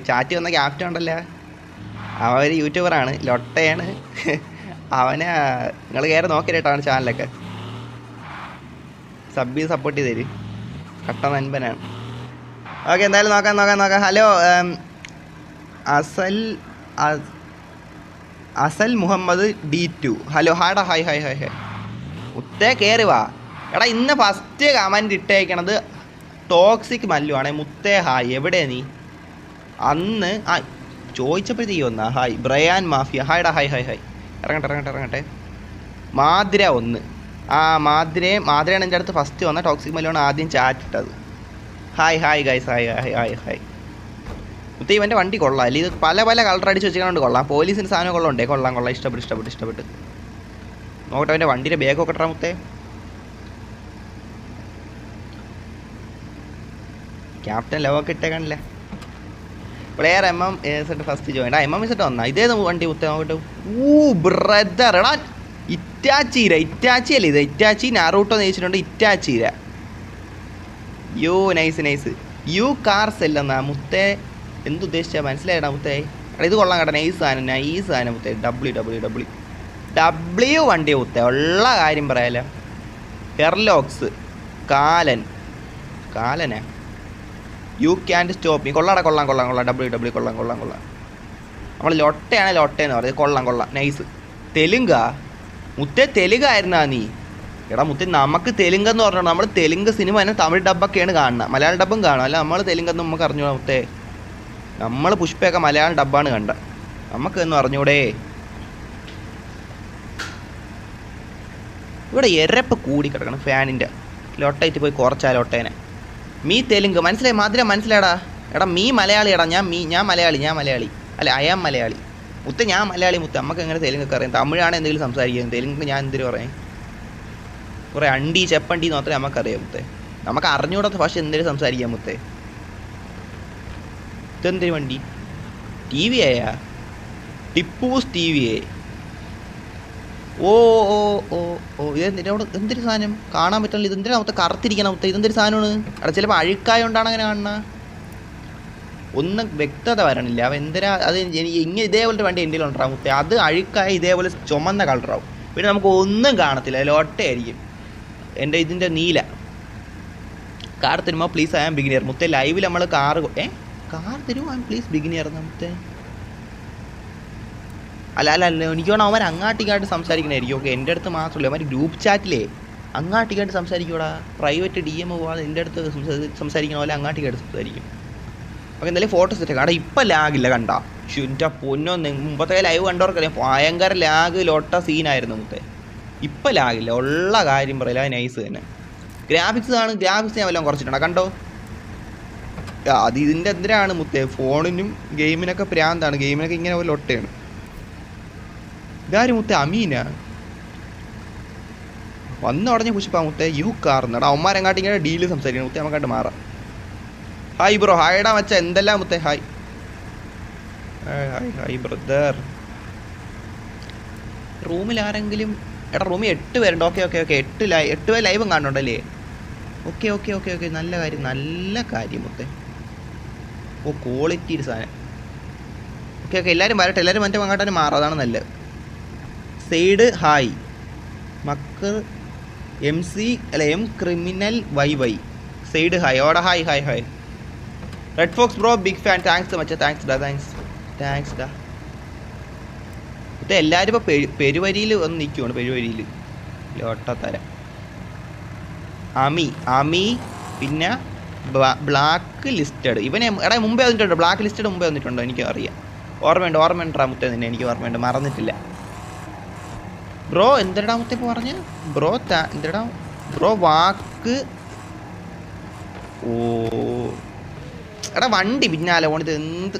Chat വന്ന captain ഉണ്ടല്ലോ. അവൻ ഒരു യൂട്യൂബറാണ് ലൊട്ടയാണ്. അവനെ നിങ്ങൾ കയറി നോക്കിയിട്ടോ അവന്റെ ചാനലൊക്കെ സബ് ചെയ്ത് സപ്പോർട്ട് ചെയ്ത് തരും. കട്ട നൻപനാണ് ഓക്കെ എന്തായാലും നോക്കാം നോക്കാം നോക്കാം. Hello Asal Asal Muhammad D two. Hello ഹാടാ hi hi hi hi. മുത്തേ കയറി വാ. എടാ ഇന്ന് ഫസ്റ്റ് കമന്റ് ഇട്ടേക്കണത് ടോക്സിക് മല്ലു ആണേ. മുത്തേ ഹായ് എവിടെ നീ? അന്ന് ആ ചോദിച്ചപ്പോഴത്തേക്ക് ഒന്ന്. Hi. Brian mafia. ഹായ്ടാ hi hi hi. ഇറങ്ങട്ടെ ഇറങ്ങട്ടെ ഇറങ്ങട്ടെ. മാതിര ഒന്ന്. ആ മാതിരയെ മാതിരയാണ് എന്റെ അടുത്ത് ഫസ്റ്റ് വന്ന. ടോക്സിക് മല്ലുവാണ് ആദ്യം ചാറ്റ് ഇട്ടത് hi hi guys hi hi hi hi. മുത്തേ ഇവന്റെ വണ്ടി കൊള്ളാം. അല്ലേ ഇത് പല പല കളർ അടിച്ച് വെച്ചിട്ടുണ്ട് കൊള്ളാം. പോലീസിന് സാധനം കൊള്ളണ്ടേ കൊള്ളാം കൊള്ളാം. ഇഷ്ടപ്പെട്ട് ഇഷ്ടപ്പെട്ട് ഇഷ്ടപ്പെട്ട്. നോക്കട്ടെ അവന്റെ വണ്ടിയുടെ ബാഗൊക്കെ ഇട്ടാ മുത്തേ. ക്യാപ്റ്റൻ ലവൊക്കെ ഇട്ടേക്കാണില്ലേ? Player M M set first join ആ എം എം സെറ്റ് വന്നാ. ഇതേത് വണ്ടി മുത്തേ നോക്കട്ടെ ഊ ബ്രദർ എടാ ഇറ്റാച്ചീര ഇറ്റാച്ചി അല്ലേ ഇത്? ഇറ്റാച്ചി നാറൂട്ടോ നയിച്ചിട്ടുണ്ട് ഇറ്റാച്ചീര yo nice nice you car സെല്ലെന്നാ മുത്തേ. എന്തുദ്ദേശിച്ചാ മനസ്സിലായടാ മുത്തേ. എടാ ഇത് കൊള്ളാം കേട്ടോ നൈസ് സാധനം നൈസ് സാധനം മുത്തേ. ഡബ്ല്യു ഡബ്ല്യു ഡബ്ല്യു ഡബ്ല്യു വണ്ടി മുത്തേ ഉള്ള കാര്യം പറയാലോ. ഹെർലോക്സ് കാലൻ. കാലനാ? യു ക്യാൻ സ്റ്റോപ്പ് മീ കൊള്ളാടാ കൊള്ളാം കൊള്ളാം കൊള്ളാം. ഡബ്ല്യൂ ഡബ്ല്യൂ കൊള്ളാം കൊള്ളാം കൊള്ളാം. നമ്മൾ ലൊട്ടയാണ് ലൊട്ടയെന്ന് പറയുന്നത്. കൊള്ളാം കൊള്ളാം. നൈസ് തെലുങ്കാ? മുത്തേ തെലുങ്കായിരുന്നാ നീ? എടാ മുത്തേ നമുക്ക് തെലുങ്ക് എന്ന് പറഞ്ഞാൽ നമ്മൾ തെലുങ്ക് സിനിമ തന്നെ തമിഴ് ഡബ്ബൊക്കെയാണ് കാണുന്നത്. മലയാള ഡബ്ബും കാണും. അല്ല നമ്മൾ തെലുങ്കെന്ന് നമുക്ക് അറിഞ്ഞോളാം മുത്തേ? നമ്മൾ പുഷ്പയൊക്കെ മലയാളം ഡബ്ബാണ് കണ്ട. നമുക്ക് എന്ന് അറിഞ്ഞൂടെ? ഇവിടെ എരപ്പ് കൂടി കിടക്കണം ഫാനിന്റെ. ലോട്ടയിട്ട് പോയി കുറച്ചാ ലൊട്ടേനെ. മീ തെലുങ്ക്. മനസ്സിലായി? മധുരം മനസ്സിലായടാ. എടാ മീ മലയാളി എടാ ഞാൻ മീ ഞാൻ മലയാളി ഞാൻ മലയാളി. അല്ല അയാം മലയാളി. മുത്ത ഞാൻ മലയാളി മുത്ത. നമുക്ക് എങ്ങനെ തെലുങ്കൊക്കെ അറിയാം? തമിഴാണ് എന്തെങ്കിലും സംസാരിക്കുന്നത്? തെലുങ്ക് ഞാൻ എന്തിനു പറയാം? കുറേ അണ്ടി ചെപ്പണ്ടി എന്ന് മാത്രമേ നമുക്കറിയാം മുത്തേ. നമുക്ക് അറിഞ്ഞൂടാത്ത ഭാഷ എന്തെങ്കിലും സംസാരിക്കാം മുത്തേ? ഇതെന്തൊരു വണ്ടി? ടി വി ആയാ? ടിപ്പൂസ് ടി വി എ ഓ ഓ ഓ ഓ ഇതെന്തിനാ അവിടെ എന്തൊരു സാധനം? കാണാൻ പറ്റില്ല ഇതെന്തിനാ മൊത്തം കറുത്തിരിക്കണം മൊത്തം ഇതെന്തൊരു സാധനമാണ്? അവിടെ ചിലപ്പോൾ അഴുക്കായോണ്ടാണ് അങ്ങനെ കാണുന്ന. ഒന്നും വ്യക്തത വരണില്ല. അവ എന്തിനാ അത് ഇങ്ങനെ ഇതേപോലത്തെ വണ്ടി എന്റെ ഉണ്ടാവും മുത്തേ അത് അഴുക്കായ ഇതേപോലെ ചുമന്ന കളറാവും. പിന്നെ നമുക്ക് ഒന്നും കാണത്തില്ല. ലോട്ടയായിരിക്കും എന്റെ ഇതിന്റെ നീല. കാർ തരുമ്പോൾ പ്ലീസ് ഐ ആം ബിഗിനിയർ മുത്തേ ലൈവിൽ നമ്മൾ കാർ ഏ? കാർ തരുമോ? ഐ ആം പ്ലീസ് ബിഗിനിയർ മുത്തേ? അല്ല അല്ല അല്ല എനിക്ക് വേണം അവൻ അങ്ങാട്ടിക്കായിട്ട് സംസാരിക്കണായിരിക്കും. ഓക്കെ എന്റെ അടുത്ത് മാത്രമല്ല അവൻ ഗ്രൂപ്പ് ചാറ്റിലേ അങ്ങാട്ടിക്കായിട്ട് സംസാരിക്കൂടാ? പ്രൈവറ്റ് ഡി എം പോകാതെ എന്റെ അടുത്ത് സംസാ- സംസാരിക്കണ പോലെ അങ്ങാട്ടിക്കായിട്ട് സംസാരിക്കും. ഓക്കെ എന്തായാലും ഫോട്ടോ സെറ്റ് അവിടെ ഇപ്പം ലാഗില്ല കണ്ട? ഷുന്റെ പൊന്നോ മുമ്പത്തെ ലൈവ് കണ്ടവർക്കറിയാം. ഭയങ്കര ലാഗ് ലോട്ട സീനായിരുന്നു മുമ്പത്തെ. ഇപ്പം ലാഗില്ല ഉള്ള കാര്യം പറയില്ല നൈസ് തന്നെ. ഗ്രാഫിക്സ് ആണ് ഗ്രാഫിക്സ് ഞാൻ വല്ലതും കുറച്ചിട്ടുണ്ടോ? കണ്ടോ? അത് ഇതിന്റെ എന്തിനാണ് മുത്തേ? ഫോണിനും ഗെയിമിനൊക്കെ പ്രാന്താണ്. ഗെയിമിനൊക്കെ ഇങ്ങനെ പോലെ ഒട്ടയാണ് ഇതാരും മുത്തേ അമീന. വന്ന ഉടനെ കുശിപ്പാ മുത്തേ യു കാർന്നടാ. അവന്മാരെങ്ങാട്ട് ഇങ്ങനെ ഡീൽ സംസാരിക്കണം മുത്തേ നമുക്കായിട്ട് മാറാം. ഹായ് ബ്രോ ഹായടാ മച്ച. എന്തെല്ലാം മുത്തേ? ഹായ് ഹായ് ഹായ് ബ്രദർ റൂമിൽ ആരെങ്കിലും എടാ റൂമിൽ എട്ട് പേരുണ്ട്. ഓക്കെ ഓക്കെ ഓക്കെ എട്ട് ലൈ എട്ട് പേര് ലൈവും കാണുന്നുണ്ടല്ലേ? ഓക്കെ ഓക്കെ ഓക്കെ ഓക്കെ നല്ല കാര്യം നല്ല കാര്യം മുത്തേ. ഓ ക്വാളിറ്റി ഒരു സാധനം. ഓക്കെ ഓക്കെ എല്ലാവരും വരട്ടെ. എല്ലാവരും മറ്റേ അങ്ങോട്ട് മാറാം. അതാണ് നല്ലത്. സൈഡ് ഹായ്. മക്കർ എം സി അല്ല M criminal Y Y. Syed hi. ഓട hi hi hi. Red fox bro big fan thanks മച്ച. താങ്ക്സ് ഡാ താങ്ക്സ് താങ്ക്സ് ഡാ ഇത് എല്ലാവരും ഇപ്പോൾ പെരു പെരുവരിയിൽ വന്ന് നിൽക്കുവാണ് പെരുവരിയിൽ. ലോട്ടത്തര അമി അമി പിന്നെ ബ്ലാക്ക് ലിസ്റ്റഡ്. ഇവനെ എടാ മുമ്പേ വന്നിട്ടുണ്ട്? ബ്ലാക്ക് ലിസ്റ്റഡ് മുമ്പേ വന്നിട്ടുണ്ടോ? എനിക്ക് അറിയാം ഓർമ്മയുണ്ട് ഓർമ്മയുണ്ടാ മുത്തേ നിന്നെ? എനിക്ക് ഓർമ്മയുണ്ട്. മറന്നിട്ടില്ല. ബ്രോ എന്തടാ മുത്തേ പറഞ്ഞ? ബ്രോ എന്തടാ ബ്രോ വാക്ക്. ഓ. എടാ വണ്ടി പിന്നാലെ പോണിത് എന്ത്?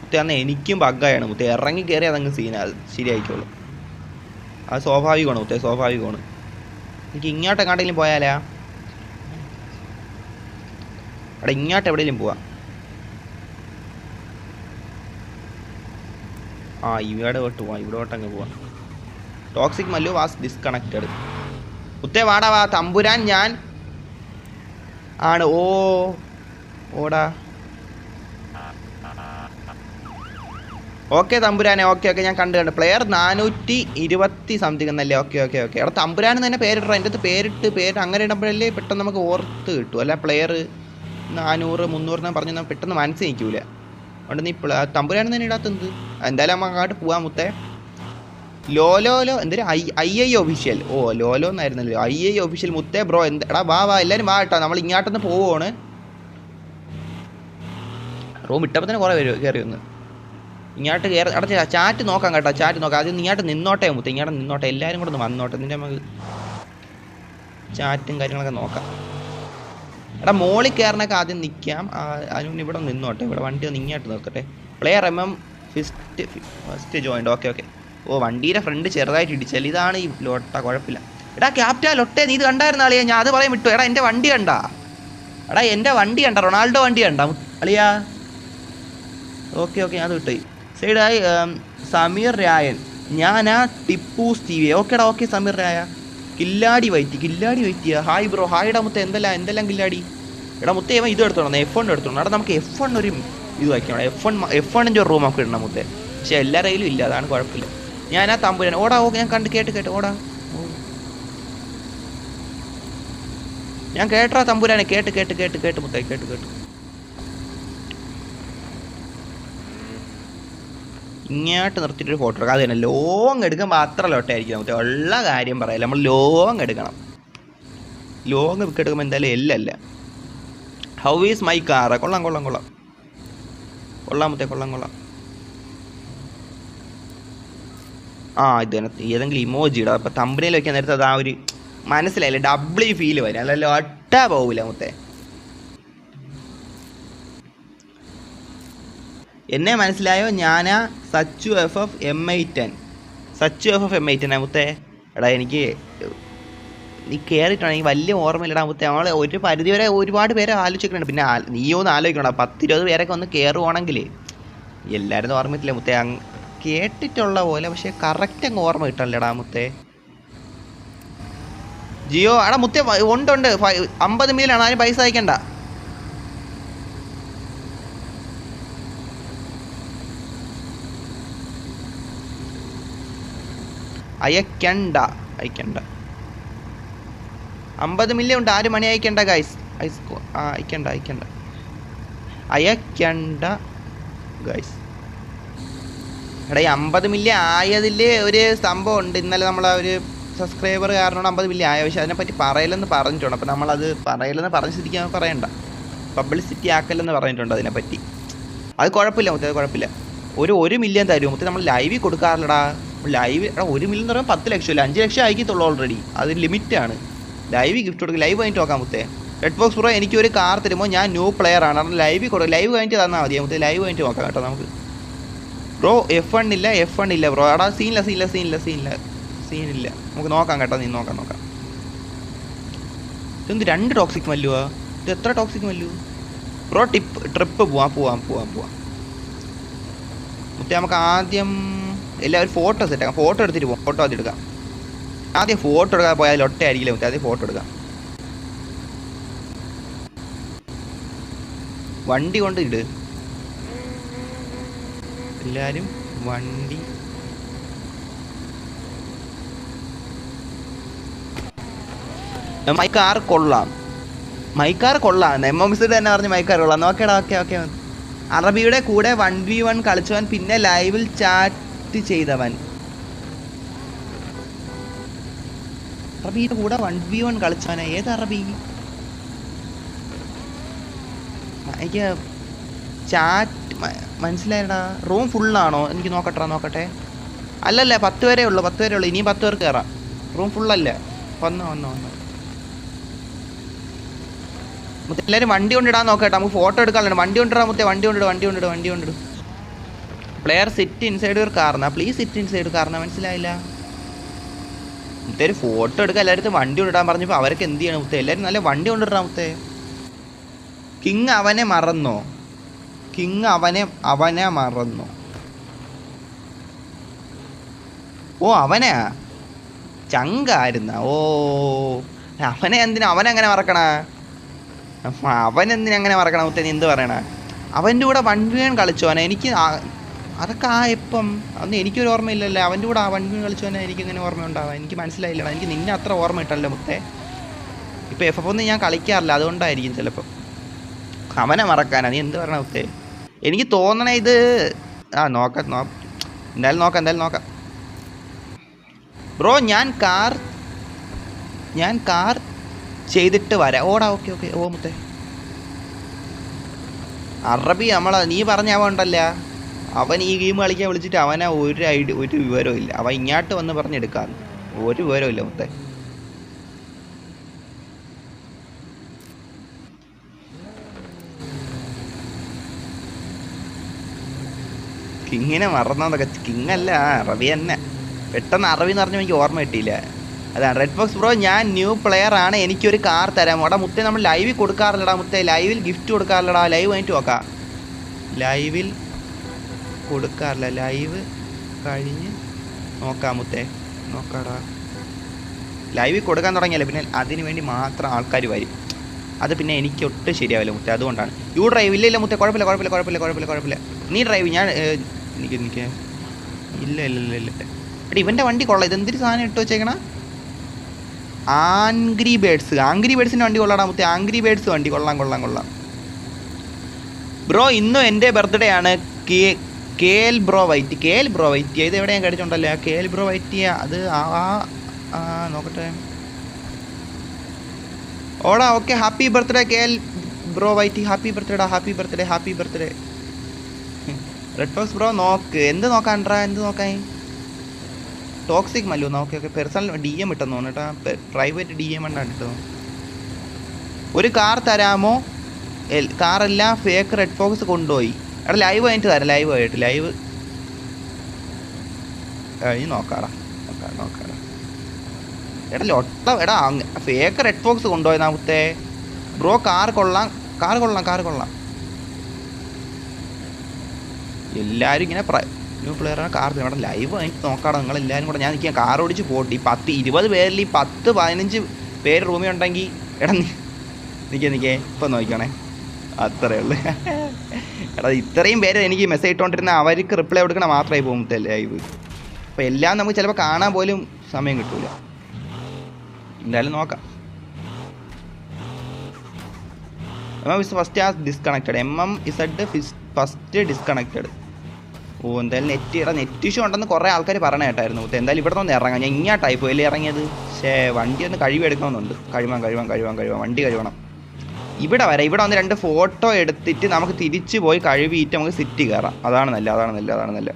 മുത്തേ അന്ന് എനിക്കും ബഗ്ഗായാണ് മുത്തേ ഇറങ്ങി കയറി അതങ്ങ് സീനാ ശരിയായിക്കോളും. അത് സ്വാഭാവികമാണ് മുത്തേ സ്വാഭാവികമാണ്. എനിക്ക് ഇങ്ങോട്ട് എങ്ങോട്ടെങ്കിലും പോയാലാ? അവിടെ ഇങ്ങോട്ട് എവിടെയെങ്കിലും പോവാം. ആ ഇവിടെ തൊട്ട് പോവാം. ഇവിടെ തൊട്ട് പോവാം. ടോക്സിക് മല്ലു വാസ് ഡിസ്കണക്റ്റഡ് ഉത്തേ വാടാ വാ തമ്പുരാൻ ഞാൻ ആണ്. ഓ ഓടാ. ഓക്കെ തമ്പുരാനെ ഓക്കെ ഓക്കെ ഞാൻ കണ്ടു കണ്ടു. പ്ലെയർ നാനൂറ്റി ഇരുപത്തി സംതിങ് എന്നല്ലേ? ഓക്കെ ഓക്കെ ഓക്കെ അവിടെ തമ്പുരാൻ തന്നെ പേരിട്ടോ എന്റെ അടുത്ത് പേരിട്ട് പേര് അങ്ങനെ ഇടുമ്പോഴല്ലേ പെട്ടെന്ന് നമുക്ക് ഓർത്ത് കിട്ടും. അല്ല പ്ലെയർ നാനൂറ് മുന്നൂറ് എന്ന് പറഞ്ഞാൽ പെട്ടെന്ന് മനസ്സിൽ നിൽക്കൂല. അതുകൊണ്ട് നീ തമ്പുരാൻ തന്നെ ഇടാത്തത് എന്തായാലും നമുക്ക് അങ്ങോട്ട് പോവാൻ മുത്തേ. ലോലോലോ എന്തൊരു ഐ ഐ ഐ ഒഫീഷ്യൽ ഓ ലോലോ എന്നായിരുന്നല്ലോ. ഐ ഐ ഒഫീഷ്യൽ മുത്തേ ബ്രോ എന്ത് എടാ വാ വാ എല്ലാവരും വാ കേട്ടോ. നമ്മൾ ഇങ്ങോട്ടൊന്ന് പോവുകയാണ് റൂം ഇട്ടപ്പോൾ തന്നെ കുറേ പേര് കയറി ഒന്ന് ഇങ്ങോട്ട് കയറി അടച്ച ചാറ്റ് നോക്കാം കേട്ടോ ചാറ്റ് നോക്കാം. ആദ്യം ഇങ്ങോട്ട് നിന്നോട്ടെ മുത്ത ഇങ്ങോട്ട് നിന്നോട്ടെ. എല്ലാവരും കൂടെ ഒന്ന് വന്നോട്ടെ. നിന്റെ നമുക്ക് ചാറ്റും കാര്യങ്ങളൊക്കെ നോക്കാം. എടാ മോളിൽ കയറണൊക്കെ ആദ്യം നിൽക്കാം അതിന് ഇവിടെ നിന്നോട്ടെ. ഇവിടെ വണ്ടി ഒന്ന് ഇങ്ങോട്ട് നിർത്തട്ടെ. Player M M first first joint okay okay ഓ വണ്ടിയുടെ ഫ്രണ്ട് ചെറുതായിട്ട് ഇടിച്ചാൽ ഇതാണ് ഈ ലോട്ട കുഴപ്പമില്ല. എടാ ക്യാപ്റ്റാ ലൊട്ടേ നീ ഇത് കണ്ടായിരുന്ന അളിയാ? ഞാൻ അത് പറയാൻ വിട്ടു. എടാ എന്റെ വണ്ടി കണ്ടാ? എടാ എന്റെ വണ്ടി കണ്ട? റൊണാൾഡോ വണ്ടി കണ്ട? അളിയാ? ഓക്കെ ഓക്കെ അത് വിട്ടു. സൈഡായി സമീർ രായൻ. ഞാനാ ടിപ്പു സ്റ്റീവി. ഓക്കേടാ ഓക്കെ സമീർ രായ. കില്ലാടി വൈറ്റി കില്ലാടി വൈറ്റിയ ഹായ് ബ്രോ ഹായ് ഹായ്ടാ മുത്ത എന്തെല്ലാം എന്തെല്ലാം കില്ലാടി? എടാ മുത്തേ ഇവൻ ഇത് എടുത്തോണം എഫ് വൺ എടുത്തോണം എടാ നമുക്ക് എഫ് ഒരു ഇത് വായിക്കണം. എഫ് വൺ എഫ് വണ്ണിന്റെ ഒരു റൂം ആക്കി ഇടണം മുത്തേ. പക്ഷെ എല്ലാ റെയിലും ഇല്ല അതാണ് കുഴപ്പമില്ല. ഞാൻ ആ തമ്പുരാൻ ഓടാ ഓക്കെ ഞാൻ കണ്ട് കേട്ട് കേട്ട് ഓടാ. ഞാൻ കേട്ടാ തമ്പുരാനെ കേട്ട് കേട്ട് കേട്ട് കേട്ട് മുത്തേ കേട്ട് കേട്ട്. ഇങ്ങോട്ട് നിർത്തിയിട്ടൊരു ഫോട്ടോ എടുക്കാം. അത് തന്നെ ലോങ് എടുക്കുമ്പോൾ അത്ര ലോട്ടായിരിക്കും നമുക്ക് ഉള്ള കാര്യം പറയാം നമ്മൾ ലോങ് എടുക്കണം. ലോങ് എടുക്കുമ്പോൾ എന്തായാലും എല്ലല്ല. ഹൗ ഈസ് മൈ കാറ കൊള്ളാം കൊള്ളാം കൊള്ളാം. കൊള്ളാമത്തെ കൊള്ളാം കൊള്ളാം. ആ ഇത് തന്നെ. ഏതെങ്കിലും ഇമോജിയുടെ അപ്പോൾ തമ്പനിയിൽ വെക്കാൻ നേരത്തെ അത് ആ ഒരു മനസ്സിലായില്ലേ? ഡബിൾ ഫീൽ വരും. അല്ലല്ലോ ഒട്ട പോകില്ല മുത്തേ. എന്നെ മനസ്സിലായോ? ഞാനാ Sachu F F M I ten Sachu F F M I ten മുത്തേ. എടാ എനിക്ക് നീ കയറിയിട്ടാണെങ്കിൽ വലിയ ഓർമ്മയില്ലടാ മുത്തേ നമ്മൾ ഒരു പരിധി വരെ ഒരുപാട് പേരെ ആലോചിക്കുന്നുണ്ട്. പിന്നെ നീയോ ഒന്ന് ആലോചിക്കണോ പത്തിരുപത് പേരൊക്കെ ഒന്ന് കയറുവാണെങ്കിൽ എല്ലാവരും ഓർമ്മയില്ല മുത്തേ? അങ് കേട്ടിട്ടുള്ള പോലെ പക്ഷേ കറക്റ്റ് അങ്ങ് ഓർമ്മ കിട്ടണല്ലേടാ മുത്തേ. ജിയോ എടാ മുത്തേ ഉണ്ട് ഉണ്ട് അമ്പത് മില്യൺ ആരും പൈസ അയക്കണ്ട. അയക്കണ്ട. അയക്കണ്ട. അമ്പത് മില്യൺ ഉണ്ട്. ആര് മണി അയക്കണ്ട ഗൈസ് ഐസ് അയക്കണ്ട അയക്കണ്ട. അയക്കണ്ട ഗൈസ് എടാ ഈ അമ്പത് മില്യൺ ആയതിൽ ഒരു സംഭവം ഉണ്ട്. ഇന്നലെ നമ്മൾ ആ ഒരു സബ്സ്ക്രൈബർ കാരണമാണ് അമ്പത് മില്യൺ ആയ? പക്ഷേ അതിനെപ്പറ്റി പറയലെന്ന് പറഞ്ഞിട്ടുണ്ട്. അപ്പോൾ നമ്മളത് പറയലെന്ന് പറഞ്ഞ സ്ഥിതിക്ക് പറയണ്ട. പബ്ലിസിറ്റി ആക്കലെന്ന് പറഞ്ഞിട്ടുണ്ട് അതിനെപ്പറ്റി. അത് കുഴപ്പമില്ല മുത്തേ കുഴപ്പമില്ല. ഒരു ഒരു മില്യൺ തരും. മുത്തേ നമ്മൾ ലൈവിൽ കൊടുക്കാറില്ലടാ. ലൈവ് എടാ ഒരു മില്യൺ എന്ന് പറയുമ്പോൾ പത്ത് ലക്ഷം ഇല്ല അഞ്ച് ലക്ഷം ആയിക്കത്തുള്ളൂ ഓൾറെഡി അത് ലിമിറ്റാണ് ലൈവ് ഗിഫ്റ്റ് കൊടുക്കുക ലൈവ് കഴിഞ്ഞിട്ട് നോക്കാം മുത്തേ. റെഡ് ബോക്സ് പ്രോ എനിക്ക് ഒരു കാർ തരുമ്പോൾ ഞാൻ ന്യൂ പ്ലെയർ ആണ്. കാരണം ലൈവ് കൊടുക്കും ലൈവ് കഴിഞ്ഞിട്ട് തന്നാൽ മതി. മുത്തേ ലൈവ് കഴിഞ്ഞിട്ട് നോക്കാം കേട്ടോ നമുക്ക്. ബ്രോ എഫ് വൺ ഇല്ല എഫ് വൺ ഇല്ല ബ്രോ എടാ സീനില്ല സീനില്ല സീനില്ല സീനില്ല സീനില്ല നമുക്ക് നോക്കാം കേട്ടോ നീ നോക്കാം നോക്കാം. ഇതെന്ത് രണ്ട് ടോക്സിക് മല്ലുവാ? ഇത് എത്ര toxic Mallu? Bro tip trip പോവാം പോവാം പോവാം പോവാം. മുത്തേ നമുക്ക് ആദ്യം എല്ലാവരും ഫോട്ടോ സെറ്റ് ആക്കാം ഫോട്ടോ എടുത്തിട്ട് പോകാം ഫോട്ടോ ആദ്യം എടുക്കാം. ആദ്യം ഫോട്ടോ എടുക്കാൻ പോയാൽ ഒട്ടയായിരിക്കില്ല മുത്തേ ആദ്യം ഫോട്ടോ എടുക്കാം. വണ്ടി കൊണ്ട് ഇട് എല്ലാരും വണ്ടി. മൈക്കാർ കൊള്ളാം. മൈക്കാർ കൊള്ളാം. എം എം സിയുടെ തന്നെ പറഞ്ഞ് മൈക്കാർ കൊള്ളാം. നോക്കേടാ ഓക്കെ ഓക്കെ. അറബിയുടെ കൂടെ വൺ വി വൺ കളിച്ചവൻ പിന്നെ ലൈവിൽ ചാറ്റ് ചെയ്തവൻ. അറബിയുടെ കൂടെ വൺ വി വൺ കളിച്ചവനെ. ഏത് അറബി? എനിക്ക് ചാറ്റ് മനസ്സിലായടാ റൂം ഫുള്ളാണോ എനിക്ക് നോക്കട്ടെ നോക്കട്ടെ. അല്ലല്ല പത്ത് വരെ ഉള്ളു പത്ത് വരെ ഉള്ളു. ഇനിയും പത്ത് പേർക്ക് കയറാം റൂം ഫുള്ളല്ല വന്നോ വന്നോ വന്നോ. മുത്തേ എല്ലാവരും വണ്ടി കൊണ്ടിടാൻ നോക്കട്ടെ. നമുക്ക് ഫോട്ടോ എടുക്കാനുണ്ട് വണ്ടി കൊണ്ടിടാൻ മുത്തേ. വണ്ടി കൊണ്ടിടും വണ്ടി കൊണ്ടിടും വണ്ടി കൊണ്ടിടും. പ്ലെയർ സിറ്റ് ഇൻസൈഡ് ഒരു കാരണം പ്ലീസ് സിറ്റ് ഇൻസൈഡ് കാരണം മനസ്സിലായില്ല? മുത്തേ ഒരു ഫോട്ടോ എടുക്കാൻ എല്ലായിടത്തും വണ്ടി കൊണ്ടിടാൻ പറഞ്ഞപ്പോൾ അവരൊക്കെ എന്ത് ചെയ്യണം മുത്തേ? എല്ലാവരും നല്ല വണ്ടി കൊണ്ടിടാം മുത്തേ. കിങ് അവനെ മറന്നോ? കിങ് അവനെ അവനെ മറന്നു? ഓ അവനാ ചങ്കായിരുന്ന. ഓ അവനെ എന്തിനാ? അവനങ്ങനെ മറക്കണ? അവൻ മറക്കണം മുത്തേ? നീ എന്ത് പറയണ? അവന്റെ കൂടെ വൺ കളിച്ചു കളിച്ചോനെ എനിക്ക് അതൊക്കെ ആ എപ്പം അന്ന് എനിക്കൊരു ഓർമ്മയില്ലല്ലോ. അവന്റെ കൂടെ ആ വണ്ടി കളിച്ചു തന്നെ എനിക്ക് ഇങ്ങനെ ഓർമ്മ ഉണ്ടാവാം എനിക്ക് മനസ്സിലായില്ലടാ എനിക്ക് നിന്നെ അത്ര ഓർമ്മ ഇട്ടല്ലോ മുത്തേ. ഇപ്പം എഫ് എഫ് ഒന്നും ഞാൻ കളിക്കാറില്ല. അതുകൊണ്ടായിരിക്കും ചിലപ്പം. അവനെ മറക്കാനാ. നീ എന്ത് പറയണ മുത്തേ? എനിക്ക് തോന്നണേ ഇത് ആ നോക്കാം നോ എന്തായാലും നോക്കാം എന്തായാലും നോക്കാം. ബ്രോ ഞാൻ കാർ ഞാൻ കാർ ചെയ്തിട്ട് വരാം. ഓടാ ഓക്കെ ഓക്കെ. ഓ മുത്തേ. അറബി നമ്മളെ. നീ പറഞ്ഞ അവൻ ഈ ഗെയിം കളിക്കാൻ വിളിച്ചിട്ട് അവനെ ഒരു ഐഡിയ ഒരു വിവരവും ഇല്ല. അവൻ ഇങ്ങോട്ട് വന്ന് പറഞ്ഞെടുക്കാന്ന് ഒരു വിവരവും ഇല്ല മുത്തേ. കിങ്ങിനെ മറന്നതൊക്കെ കിങ് അല്ല അറബി തന്നെ. പെട്ടെന്ന് അറബി എന്ന് പറഞ്ഞാൽ എനിക്ക് ഓർമ്മ കിട്ടിയില്ല. അതാണ് റെഡ് ബോക്സ് ബ്രോ ഞാൻ ന്യൂ പ്ലെയർ ആണ്. എനിക്കൊരു കാർ തരാമോ? എടാ മുത്തേ നമ്മൾ ലൈവിൽ കൊടുക്കാറില്ലടാ മുത്തേ. ലൈവിൽ ഗിഫ്റ്റ് കൊടുക്കാറില്ലടാ. ലൈവ് വാങ്ങിട്ട് നോക്കാം. ലൈവിൽ കൊടുക്കാറില്ല. ലൈവ് കഴിഞ്ഞ് നോക്കാം മുത്തേ. നോക്കാടാ. ലൈവ് കൊടുക്കാൻ തുടങ്ങിയല്ലേ പിന്നെ അതിന് വേണ്ടി മാത്രം ആൾക്കാർ വരും. അത് പിന്നെ എനിക്ക് ഒട്ടും ശരിയാവില്ല മുത്തേ. അതുകൊണ്ടാണ്. യു ഡ്രൈവ് ഇല്ല ഇല്ല മുത്തേ. കുഴപ്പമില്ല കുഴപ്പമില്ല കുഴപ്പമില്ല കുഴപ്പമില്ല കുഴപ്പമില്ല. നീ ഡ്രൈവ് ഞാൻ എനിക്ക് എനിക്ക് ഇല്ല ഇല്ല ഇല്ല ഇല്ല. എടി ഇവന്റെ വണ്ടി കൊള്ളാം. ഇതെന്തൊരു സാധനം ഇട്ട് വെച്ചേക്കണ? ആംഗ്രി ബേഡ്സ് ആംഗ്രി ബേഡ്സിന്റെ വണ്ടി കൊള്ളാടാ മുത്തേ. ആംഗ്രി ബേഡ്സ് വണ്ടി. കൊള്ളാം കൊള്ളാം കൊള്ളാം. ബ്രോ ഇന്നും എന്റെ ബർത്ത്ഡേ ആണ്. K K L bro white K L bro white ഇത് എവിടെ ഞാൻ കടിച്ചുണ്ടല്ലോ? കെ എൽ ബ്രോ വൈറ്റ് അത് ആ നോക്കട്ടെ. ഓടാ okay happy birthday K L bro white. Happy ബർത്ത്ഡേടാ happy birthday happy birthday. Red fox bro നോക്ക്. എന്ത് നോക്കാൻട്രാ എന്ത് നോക്കാൻ? Toxic Mallu okay okay. Personal D M ഇട്ടെന്ന് തോന്നുന്നു കേട്ടോ പ്രൈവറ്റ് ഡി എം ഉണ്ടാണ് ഇട്ടത് ഒരു കാർ തരാമോ? കാറെല്ലാം ഫേക്ക് റെഡ് ഫോക്സ് കൊണ്ടുപോയി. എടാ ലൈവ് കഴിഞ്ഞിട്ട് തരാം ലൈവ് ആയിട്ട് ലൈവ് കഴിഞ്ഞ് നോക്കാടാ നോക്കാം നോക്കാടാ. എടാ ലൊട്ട എടാ ഫേക്ക് റെഡ് ബോക്സ് കൊണ്ടുപോയി നാമത്തെ ബ്രോ കാർ കൊള്ളാം കാർ കൊള്ളാം കാർ കൊള്ളാം. എല്ലാവരും ഇങ്ങനെ ന്യൂ പ്ലെയറാണ് കാർ ഇവിടെ ലൈവ് ആയിട്ട് നോക്കാടാ നിങ്ങൾ എല്ലാവരും കൂടെ. ഞാൻ നിൽക്കാൻ കാർ ഓടിച്ച് പോട്ടി. പത്ത് ഇരുപത് പേരിൽ ഈ പത്ത് പതിനഞ്ച് പേര് റൂമിൽ ഉണ്ടെങ്കിൽ എടാ നിൽക്കേ നിൽക്കേ ഇപ്പം നോക്കണേ അത്രേ ഉള്ളൂ. എടാ ഇത്രയും പേര് എനിക്ക് മെസ്സേജ് ഇട്ടുകൊണ്ടിരുന്ന അവർക്ക് റിപ്ലൈ കൊടുക്കണ മാത്രമായി പോകും ലൈവ് അപ്പോൾ എല്ലാം നമുക്ക് ചിലപ്പോൾ കാണാൻ പോലും സമയം കിട്ടൂല. എന്തായാലും നോക്കാം. എം എം ഇസ് ഫസ്റ്റ് ആ disconnected M M Z first disconnected ഓ എന്തായാലും നെറ്റ് ഇടാ നെറ്റ് ഇഷ്യൂ ഉണ്ടെന്ന് കുറേ ആൾക്കാർ പറഞ്ഞ കേട്ടായിരുന്നു. എന്തായാലും ഇവിടെ നിന്ന് ഇറങ്ങാം. ഞാൻ ടൈപ്പ് പോയില്ലേ ഇറങ്ങിയത്? പക്ഷേ വണ്ടി ഒന്ന് കഴിവെടുക്കണമെന്നുണ്ട് കഴിവാൻ കഴിവാൻ കഴിവാൻ കഴിവാൻ വണ്ടി കഴിവണം ഇവിടെ വരാം ഇവിടെ വന്ന് രണ്ട് ഫോട്ടോ എടുത്തിട്ട് നമുക്ക് തിരിച്ചു പോയി കഴുകിയിട്ട് നമുക്ക് സിറ്റി കയറാം. അതാണ് നല്ല അതാണ് നല്ല അതാണ് നല്ല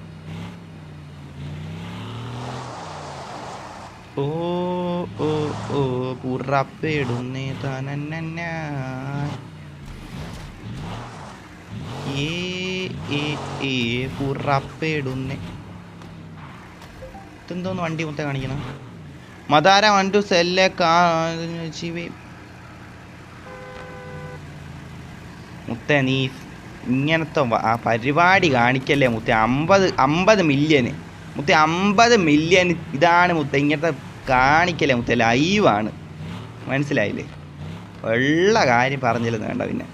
ഓ ഓ ഓ പുറപ്പെടുന്നേ തനന്ന. പുറപ്പെടുന്നേ. ഇതെന്തോന്ന് വണ്ടി മൊത്തം കാണിക്കണം? മദാര വൺ ടു സെല്ലെ കാ മുത്തേ നീ ഇങ്ങനത്തെ പരിപാടി കാണിക്കല്ലേ മുത്ത? അമ്പത് അമ്പത് മില്യന് മുത്ത അമ്പത് മില്യന് ഇതാണ് മുത്ത ഇങ്ങനത്തെ കാണിക്കല്ലേ മുത്ത? ലൈവാണ് മനസ്സിലായില്ലേ? ഉള്ള കാര്യം പറഞ്ഞില്ല വേണ്ട പിന്നെ.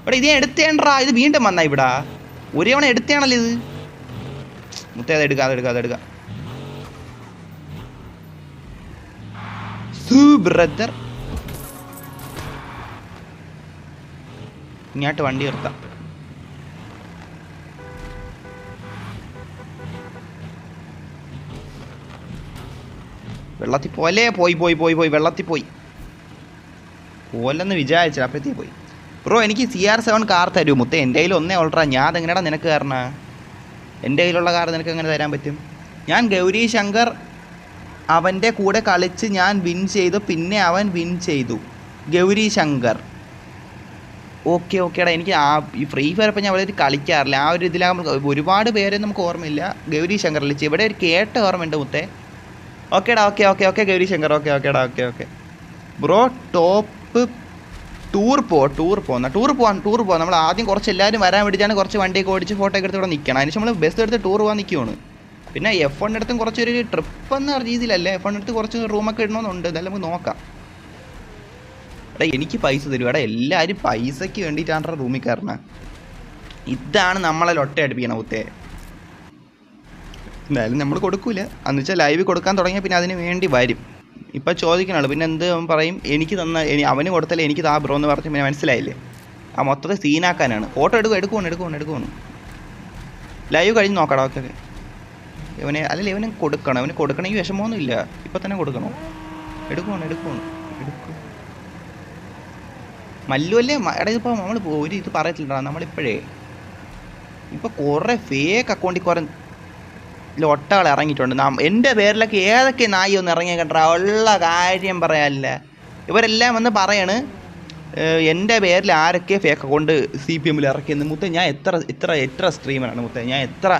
ഇവിടെ ഇത് എടുത്തേണ്ടാ ഇത് വീണ്ടും വന്നാ ഇവിടാ. ഒരേ തവണ എടുത്തേണല്ലോ ഇത്? മുത്ത അത് എടുക്കാം അതെടുക്കുക അതെടുക്കാം സു ബ്രദർ ഇങ്ങോട്ട് വണ്ടി നിർത്താം. വെള്ളത്തിൽ പോലെ പോയി പോയി പോയി പോയി വെള്ളത്തിൽ പോയി. പോലെന്ന് വിചാരിച്ചു അപ്പോഴത്തേക്ക് പോയി. ബ്രോ എനിക്ക് സി ആർ സെവൻ കാർ തരൂ. മുത്തേ എന്റെ കയ്യിൽ ഒന്നേ ഓൾട്രാ ഞാൻ അതെങ്ങനെയാണ് നിനക്ക് കാരണം എന്റെ കയ്യിലുള്ള കാർ നിനക്ക് എങ്ങനെ തരാൻ പറ്റും? ഞാൻ ഗൗരി ശങ്കർ അവന്റെ കൂടെ കളിച്ച് ഞാൻ വിൻ ചെയ്തു. പിന്നെ അവൻ വിൻ ചെയ്തു. ഗൗരി ശങ്കർ. ഓക്കെ ഓക്കേടാ എനിക്ക് ആ ഈ ഫ്രീ ഫയർ ഇപ്പം ഞാൻ വളരെ കളിക്കാറില്ല. ആ ഒരു ഇതിലാകുമ്പോൾ ഒരുപാട് പേരെ നമുക്ക് ഓർമ്മയില്ല. ഗൗരി ശങ്കർ വിളിച്ച് ഇവിടെ ഒരു കേട്ട ഓർമ്മയുണ്ട് മുത്തേ. ഓക്കേടാ okay okay okay Gauri Shankar. Okay ഓക്കേടാ okay okay. Bro top tour പോ ടൂർ പോകുന്ന ടൂർ പോകാൻ ടൂർ പോകാം നമ്മൾ ആദ്യം കുറച്ച് എല്ലാവരും വരാൻ വേണ്ടിയിട്ടാണ് കുറച്ച് വണ്ടിയൊക്കെ ഓടിച്ച് ഫോട്ടോ ഒക്കെ എടുത്ത് ഇവിടെ നിൽക്കണം അതിന് നമ്മൾ ബസ് എടുത്ത് ടൂർ പോകാൻ നിൽക്കുവാണ് പിന്നെ എഫ് വൺ എടുത്തും കുറച്ചൊരു ട്രിപ്പ് എന്ന രീതിയിലല്ലേ? എഫ് വൺ എടുത്ത് കുറച്ച് റൂമൊക്കെ ഇടണമെന്നുണ്ട് ഇതെല്ലാം നമുക്ക് നോക്കാം. എടാ എനിക്ക് പൈസ തരും എടാ എല്ലാവരും പൈസയ്ക്ക് വേണ്ടിയിട്ടാണ് റൂമിൽ കയറണേ ഇതാണ് നമ്മളെ ലൊട്ട അടുപ്പിക്കണം കുത്തേ. എന്തായാലും നമ്മൾ കൊടുക്കൂല. എന്ന് വെച്ചാൽ ലൈവ് കൊടുക്കാൻ തുടങ്ങിയാൽ പിന്നെ അതിന് വേണ്ടി വരും. ഇപ്പം ചോദിക്കണുള്ളൂ പിന്നെ എന്ത് അവൻ പറയും? എനിക്ക് തന്ന അവന് കൊടുത്തല്ലേ എനിക്ക് താ ബ്രോ എന്ന് പറഞ്ഞ് പിന്നെ മനസ്സിലായില്ലേ? ആ മൊത്തത്തിൽ സീനാക്കാനാണ്. ഫോട്ടോ എടുക്കും എടുക്കുവാണ് എടുക്കുവാണ് എടുക്കുവാണ് ലൈവ് കഴിഞ്ഞ് നോക്കടാ ഓക്കെ ഓക്കെ. ഇവനെ അല്ലെങ്കിൽ ഇവനെ കൊടുക്കണം. അവന് കൊടുക്കണമെങ്കിൽ വിഷമമൊന്നുമില്ല. ഇപ്പം തന്നെ കൊടുക്കണം? എടുക്കുവാണ് എടുക്കുവാണ് എടുക്കും. മല്ലു അല്ലേ? മ- എടാ ഇതിപ്പോൾ നമ്മൾ ഒരു ഇത് പറയത്തില്ലടാ. നമ്മളിപ്പോഴേ ഇപ്പോൾ കുറേ ഫേക്ക് അക്കൗണ്ടിൽ കുറേ ലൊട്ടകൾ ഇറങ്ങിയിട്ടുണ്ട്. എന്റെ പേരിലൊക്കെ ഏതൊക്കെ നായി ഒന്ന് ഇറങ്ങിയ കണ്ടാ ഉള്ള കാര്യം പറയാനില്ല. ഇവരെല്ലാം വന്ന് പറയാണ് എന്റെ പേരിൽ ആരൊക്കെ ഫേക്ക് അക്കൗണ്ട് സി പി എമ്മിൽ ഇറക്കിയെന്ന്. മുത്തേ ഞാൻ എത്ര എത്ര എത്ര സ്ട്രീമറാണ് മുത്തേ? ഞാൻ എത്ര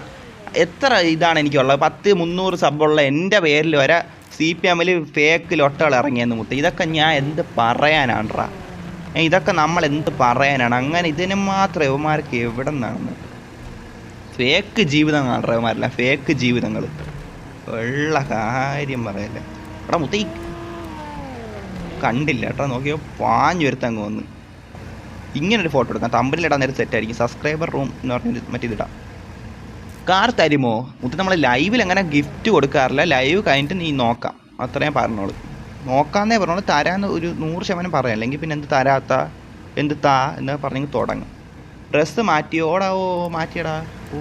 എത്ര ഇതാണ് എനിക്കുള്ളത്? പത്ത് മുന്നൂറ് സബുള്ള എന്റെ പേരിൽ വരെ സി പി എമ്മിൽ ഫേക്ക് ലൊട്ടകൾ ഇറങ്ങിയെന്ന് മുത്തേ. ഇതൊക്കെ ഞാൻ എന്ത് പറയാനാണ്ട്രാ ഇതൊക്കെ നമ്മൾ എന്ത് പറയാനാണ്? അങ്ങനെ ഇതിന് മാത്രം ഇവന്മാർക്ക് എവിടെ നിന്നാണ് ഫേക്ക് ജീവിതം കാണുന്നവന്മാരല്ല ഫേക്ക് ജീവിതങ്ങൾ ഉള്ള കാര്യം പറയല്ലേ. എടാ മുത്ത കണ്ടില്ല കേട്ടോ നോക്കിയോ പാഞ്ഞു വരുത്ത അങ്ങ് വന്ന്. ഇങ്ങനൊരു ഫോട്ടോ എടുക്കാം. തമ്പിലിടാൻ നേരം സെറ്റായിരിക്കും സബ്സ്ക്രൈബർ റൂം എന്ന് പറഞ്ഞൊരു മറ്റേതിടാം. കാർ തരുമോ? മുത്ത നമ്മൾ ലൈവിൽ അങ്ങനെ ഗിഫ്റ്റ് കൊടുക്കാറില്ല. ലൈവ് കഴിഞ്ഞിട്ട് നീ നോക്കാം. അത്രയും പറഞ്ഞോളൂ. നോക്കാന്നേ പറഞ്ഞോളൂ. തരാന്ന് ഒരു നൂറ് ശതമാനം പറയാം. അല്ലെങ്കിൽ പിന്നെ എന്ത് തരാത്ത എന്ത് താ എന്ന് പറഞ്ഞെങ്കിൽ തുടങ്ങും. ഡ്രസ്സ് മാറ്റിയോടാ ഓ മാറ്റിയടാ. ഓ.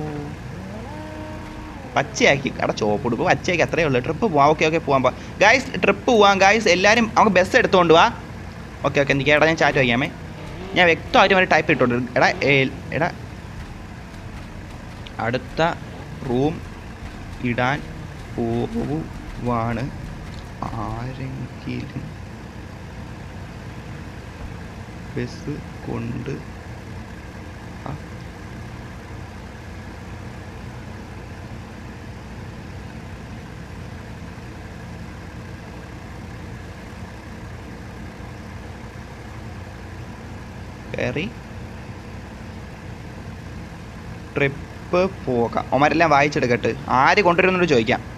പച്ചയാക്കി. എടാ ചോപ്പ് കൊടുക്കും പച്ചയാക്കി. അത്രയേ ഉള്ളൂ. ട്രിപ്പ് പോവാം. ഓക്കെ ഓക്കെ പോവാം. ഗായ്സ് ട്രിപ്പ് പോവാം. ഗായ്സ് എല്ലാവരും നമുക്ക് ബസ് എടുത്തുകൊണ്ട് വാ. ഓക്കെ ഓക്കെ എനിക്ക് എടാ ഞാൻ ചാറ്റ് വയ്ക്കാമേ. ഞാൻ വ്യക്തമായിട്ട് ഒരു ടൈപ്പ് ഇട്ടോണ്ട് എടാ എടാ. അടുത്ത റൂം ഇടാൻ പോവുവാണ്. ആരെങ്കിലും ബസ് കൊണ്ട് കയറി ട്രിപ്പ് പോകാം. അവന്മാരെല്ലാം വായിച്ചെടുക്കട്ട് ആര് കൊണ്ടുവരുന്നോട് ചോദിക്കാം.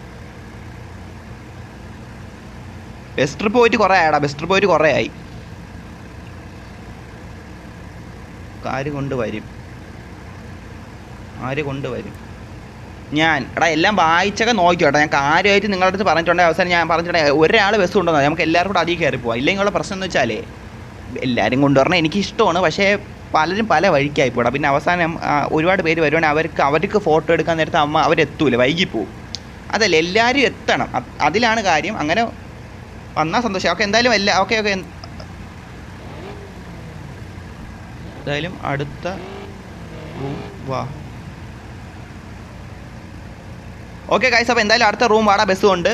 ബസ് ട്രിപ്പ് പോയിട്ട് കുറേ ആയടാ. ബസ് ട്രിപ്പ് പോയിട്ട് കുറേ ആയി. ആര് കൊണ്ടുവരും ആര് കൊണ്ടുവരും ഞാൻ. എടാ എല്ലാം വായിച്ചൊക്കെ നോക്കിയോട്ടെ ഞാൻ കാര്യമായിട്ട് നിങ്ങളുടെ അടുത്ത് പറഞ്ഞിട്ടുണ്ടെങ്കിൽ അവസാനം ഞാൻ പറഞ്ഞിട്ടുണ്ടെങ്കിൽ ഒരാൾ ബസ് കൊണ്ടുവന്നാൽ നമുക്ക് എല്ലാവരും കൂടെ അധികം കയറി പോവാം. ഇല്ലെങ്കിൽ ഉള്ള പ്രശ്നം എന്ന് വെച്ചാലേ എല്ലാവരും കൊണ്ടുവരണം എനിക്ക് ഇഷ്ടമാണ്. പക്ഷേ പലരും പല വഴിക്കായി പോടാ. പിന്നെ അവസാനം ഒരുപാട് പേര് വരുവാണെങ്കിൽ അവർക്ക് അവർക്ക് ഫോട്ടോ എടുക്കാൻ നേരത്തെ അമ്മ അവരെത്തൂല. വൈകിപ്പോവും അതല്ല എല്ലാവരും എത്തണം. അതിലാണ് കാര്യം. അങ്ങനെ വന്നാൽ സന്തോഷം. ഓക്കെ എന്തായാലും അല്ല ഓക്കെ ഓക്കെ. എന്തായാലും അടുത്ത റൂം വാ. ഓക്കെ കായ്സ് അപ്പോൾ എന്തായാലും അടുത്ത റൂം വാടാ ബസ് ഉണ്ട്